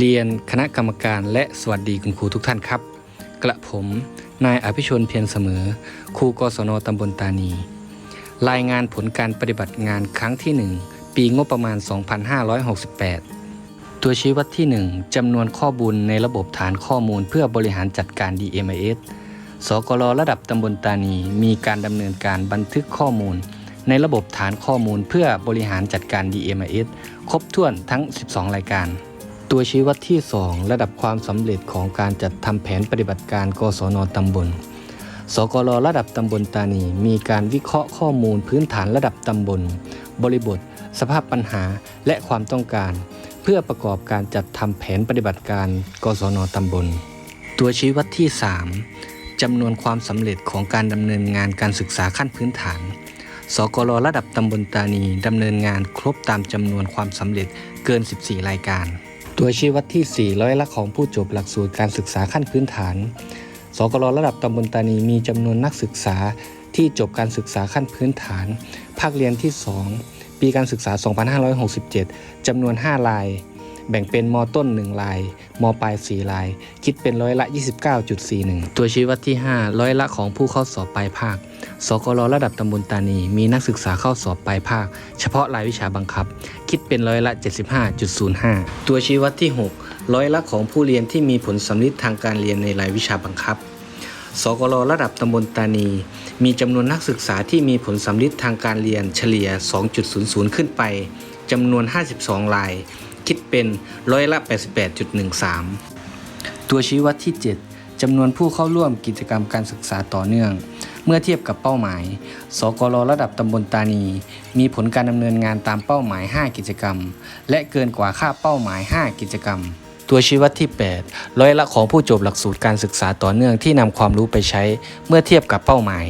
เรียนคณะกรรมการและสวัสดีคุณครูทุกท่านครับ กระผมนายอภิชนเพียรเสมอ ครูกศนตำบลตานี รายงานผลการปฏิบัติงานครั้งที่ 1 ปีงบประมาณ 2568 ตัวชี้วัดที่ 1จำนวนข้อมูลในระบบฐานข้อมูลเพื่อบริหารจัดการ DMIS สกลระดับตำบลตานีมีการดำเนินการบันทึกข้อมูล ในระบบฐานข้อมูลเพื่อบริหารจัดการ DMIS ครบถ้วนทั้ง 12 รายการ ตัวชี้วัดที่ 2 ระดับความสำเร็จของการจัดทำแผนปฏิบัติการกศนตำบล สกลระดับตำบลตานี มีการวิเคราะห์ข้อมูลพื้นฐานระดับตำบล บริบท สภาพปัญหาและความต้องการ เพื่อประกอบการจัดทำแผนปฏิบัติการกศนตำบล ตัวชี้วัดที่ 3จำนวนความสำเร็จของการดำเนินงานการศึกษาขั้นพื้นฐานสกลระดับตำบลตานีดำเนินงานครบตามจำนวนความสำเร็จเกิน 14 รายการ ตัวชี้วัดที่ 4 ร้อยละของผู้จบหลักสูตรการศึกษาขั้นพื้นฐาน สกลระดับตำบลตานีมีจำนวนนักศึกษาที่จบการศึกษาขั้นพื้นฐาน ภาคเรียนที่ 2 ปีการศึกษา 2567 จำนวน 5 ราย แบ่งเป็นมต้น 1 ราย มปลาย 4 ราย คิดเป็นร้อยละ 29.41 ตัวชี้วัดที่ 5 ร้อยละของผู้เข้าสอบปลายภาค สกลระดับตำบลตานี มีนักศึกษาเข้าสอบปลายภาค เฉพาะรายวิชาบังคับ คิดเป็นร้อยละ 75.05 ตัวชี้วัดที่ 6 ร้อยละของผู้เรียนที่มีผลสำลิดทางการเรียนในรายวิชาบังคับ สกลระดับตำบลตานี มีจำนวนนักศึกษาที่มีผลสำลิดทางการเรียนเฉลี่ย 2.00 ขึ้นไปจำนวน 52 ราย คิดเป็นร้อยละ 88.13 ตัวชี้วัดที่ 7 จำนวนผู้เข้าร่วมกิจกรรมการศึกษาต่อเนื่อง เมื่อเทียบกับเป้าหมาย สกลระดับตำบลตานี มีผลการดำเนินงานตามเป้าหมาย 5 กิจกรรม และเกินกว่าค่าเป้าหมาย 5 กิจกรรมตัวชี้วัดที่ 8 ร้อยละของผู้จบหลักสูตรการศึกษาต่อเนื่องที่นำความรู้ไปใช้ เมื่อเทียบกับเป้าหมาย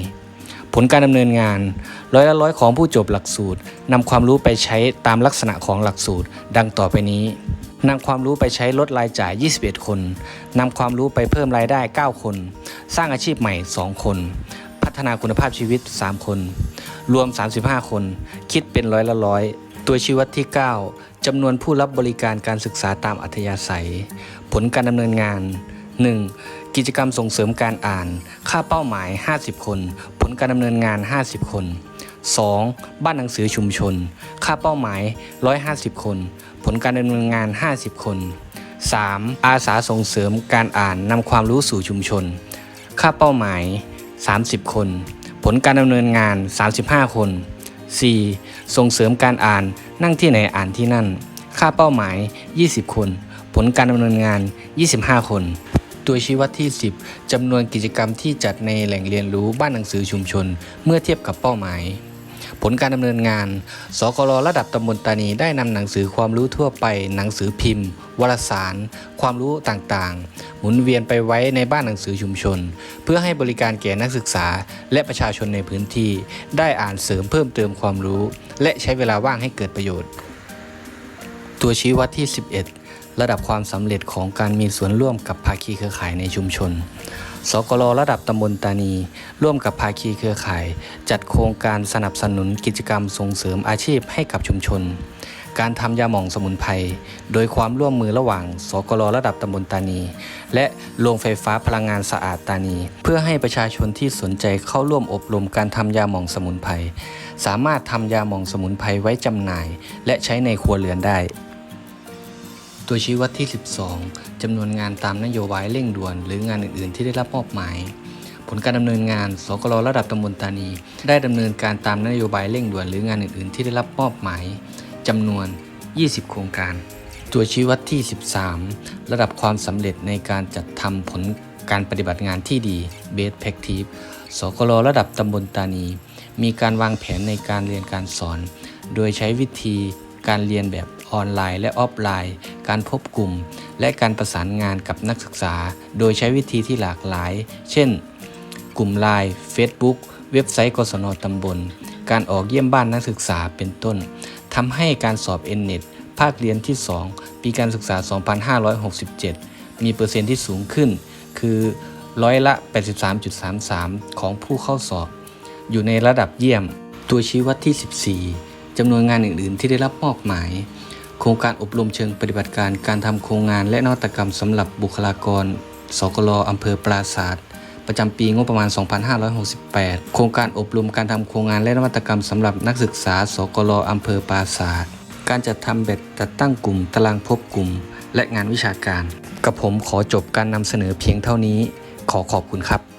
ผลการดำเนินงาน ร้อยละร้อยของผู้จบหลักสูตรนำความรู้ไปใช้ตามลักษณะของหลักสูตร ดังต่อไปนี้นำความรู้ไปใช้ลดรายจ่าย 21 คน นำความรู้ไปเพิ่มรายได้ 9 คน สร้างอาชีพใหม่ 2 คน พัฒนาคุณภาพชีวิต 3 คน รวม 35 คน คิดเป็นร้อยละร้อย ตัวชี้วัดที่ 9จำนวนผู้รับบริการการศึกษาตามอัธยาศัย ผลการดำเนินงาน 1. กิจกรรมส่งเสริมการอ่าน ค่าเป้าหมาย 50 คน ผลการดำเนินงาน 50 คน 2. บ้านหนังสือชุมชน ค่าเป้าหมาย 150 คน ผลการดำเนินงาน 50 คน 3. อาสาส่งเสริมการอ่านนำความรู้สู่ชุมชน ค่าเป้าหมาย 30 คน ผลการดำเนินงาน 35 คน 4. ส่งเสริมการอ่านนั่งที่ไหนอ่านที่นั่น ค่าเป้าหมาย 20 คน ผลการดำเนินงาน 25 คน ตัวชี้วัดที่ 10จำนวนกิจกรรมที่จัดในแหล่งเรียนรู้บ้านหนังสือชุมชน เมื่อเทียบกับเป้าหมาย ผลการดำเนินงาน สกลระดับตำบลตานีได้นำหนังสือความรู้ทั่วไป หนังสือพิมพ์ วารสาร ความรู้ต่างๆ หมุนเวียนไปไว้ในบ้านหนังสือชุมชน เพื่อให้บริการแก่นักศึกษา และประชาชนในพื้นที่ ได้อ่านเสริมเพิ่มเติมความรู้ และใช้เวลาว่างให้เกิดประโยชน์ ตัวชี้วัดที่ 11 ระดับความสำเร็จของการมีส่วนร่วมกับภาคีเครือข่ายในชุมชน สกลระดับตำบลตานี ร่วมกับภาคีเครือข่าย จัดโครงการสนับสนุนกิจกรรมส่งเสริมอาชีพให้กับชุมชน การทำยาหม่องสมุนไพร โดยความร่วมมือระหว่าง สกลระดับตำบลตานี และโรงไฟฟ้าพลังงานสะอาดตานี เพื่อให้ประชาชนที่สนใจเข้าร่วมอบรมการทำยาหม่องสมุนไพร สามารถทำยาหม่องสมุนไพรไว้จำหน่าย และใช้ในครัวเรือนได้ ตัวชี้วัดที่ 12จำนวนงานตามนโยบายเร่งด่วน หรืองานอื่น ๆ ที่ได้รับมอบหมาย ผลการดำเนินงาน สกลระดับตำบลตานี ได้ดำเนินการตามนโยบายเร่งด่วนหรืองานอื่น ๆ ที่ได้รับมอบหมายจำนวน 20 โครงการ ตัวชี้วัดที่ 13 ระดับความสำเร็จในการจัดทำผลการปฏิบัติงานที่ดี Best Practice สกลระดับตำบลตานี มีการวางแผนในการเรียนการสอน โดยใช้วิธีการเรียนแบบออนไลน์และออฟไลน์ การพบกลุ่ม และการประสานงานกับนักศึกษา โดยใช้วิธีที่หลากหลาย เช่น กลุ่มไลน์ Facebook เว็บไซต์กศนตำบล การออกเยี่ยมบ้านนักศึกษาเป็นต้นทำให้การสอบ n n e t ภาคเรียนที่ 2 ปีการศึกษา 2567 มีเปอร์เซ็นต์ที่สูงขึ้น คือร้อยละ 83.33 ของผู้เข้าสอบ อยู่ในระดับเยี่ยม ตัวชี้วัดที่ 14จำนวนงานอื่น ๆ ที่ได้รับมอบหมาย โครงการอบรมเชิงปฏิบัติการการทำโครงงานและนวัตกรรมสำหรับบุคลากร สกลอำเภอปราศาสตร์ประจำปีงบประมาณ 2568 โครงการอบรมการทำโครงงานและนวัตกรรมสำหรับนักศึกษา สกลอำเภอปราศาสตร์การจัดทำแบบจัดตั้งกลุ่มตารางพบกลุ่ม และงานวิชาการ กับผมขอจบการนำเสนอเพียงเท่านี้ ขอขอบคุณครับ